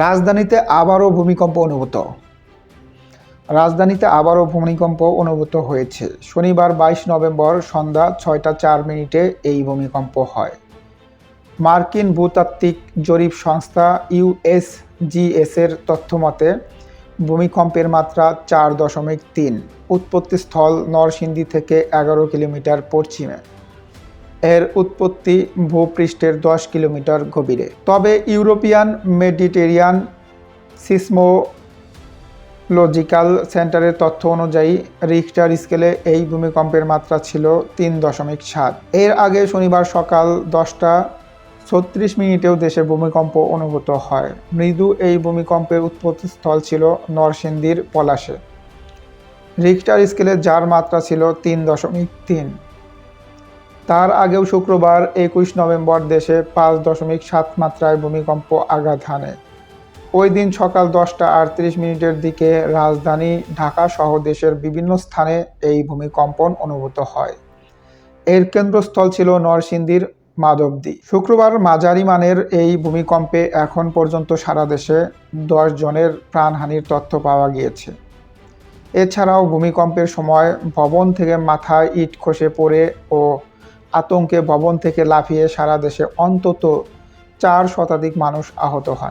রাজধানীতে আবারও ভূমিকম্প অনুভূত। রাজধানীতে আবারও ভূমিকম্প অনুভূত হয়েছে। শনিবার বাইশ নভেম্বর সন্ধ্যা ছয়টা চার মিনিটে এই ভূমিকম্প হয়। মার্কিন ভূতাত্ত্বিক জরিপ সংস্থা ইউএসজিএস এর তথ্য মতে, ভূমিকম্পের মাত্রা চার দশমিক তিন, উৎপত্তিস্থল নরসিংদী থেকে এগারো কিলোমিটার পশ্চিমে। এর উৎপত্তি ভূপৃষ্ঠের দশ কিলোমিটার গভীরে। তবে ইউরোপিয়ান মেডিটেরিয়ান সিসমোলজিক্যাল সেন্টারের তথ্য অনুযায়ী রিক্টার স্কেলে এই ভূমিকম্পের মাত্রা ছিল তিন দশমিক সাত। এর আগে শনিবার সকাল দশটা ছত্রিশ মিনিটেও দেশে ভূমিকম্প অনুভূত হয়। মৃদু এই ভূমিকম্পের উৎপত্তিস্থল ছিল নরসিংদীর পলাশে। রিক্টার স্কেলে যার মাত্রা ছিল তিন দশমিক তিন। তার আগেও শুক্রবার একুশ নভেম্বর দেশে পাঁচ দশমিক সাত মাত্রায় ভূমিকম্প আঘাত হানে। ওই দিন সকাল দশটা আটত্রিশ মিনিটের দিকে রাজধানী ঢাকা সহ দেশের বিভিন্ন স্থানে এই ভূমিকম্পন অনুভূত হয়। এর কেন্দ্রস্থল ছিল নরসিংদীর মাধবদী। শুক্রবার মাঝারি মানের এই ভূমিকম্পে এখন পর্যন্ত সারা দেশে দশ জনের প্রাণহানির তথ্য পাওয়া গিয়েছে। এছাড়াও ভূমিকম্পের সময় ভবন থেকে মাথায় ইট খসে পড়ে ও আতঙ্কে ভবন থেকে লাফিয়ে সারা দেশে অন্তত চার শতাধিক মানুষ আহত হন।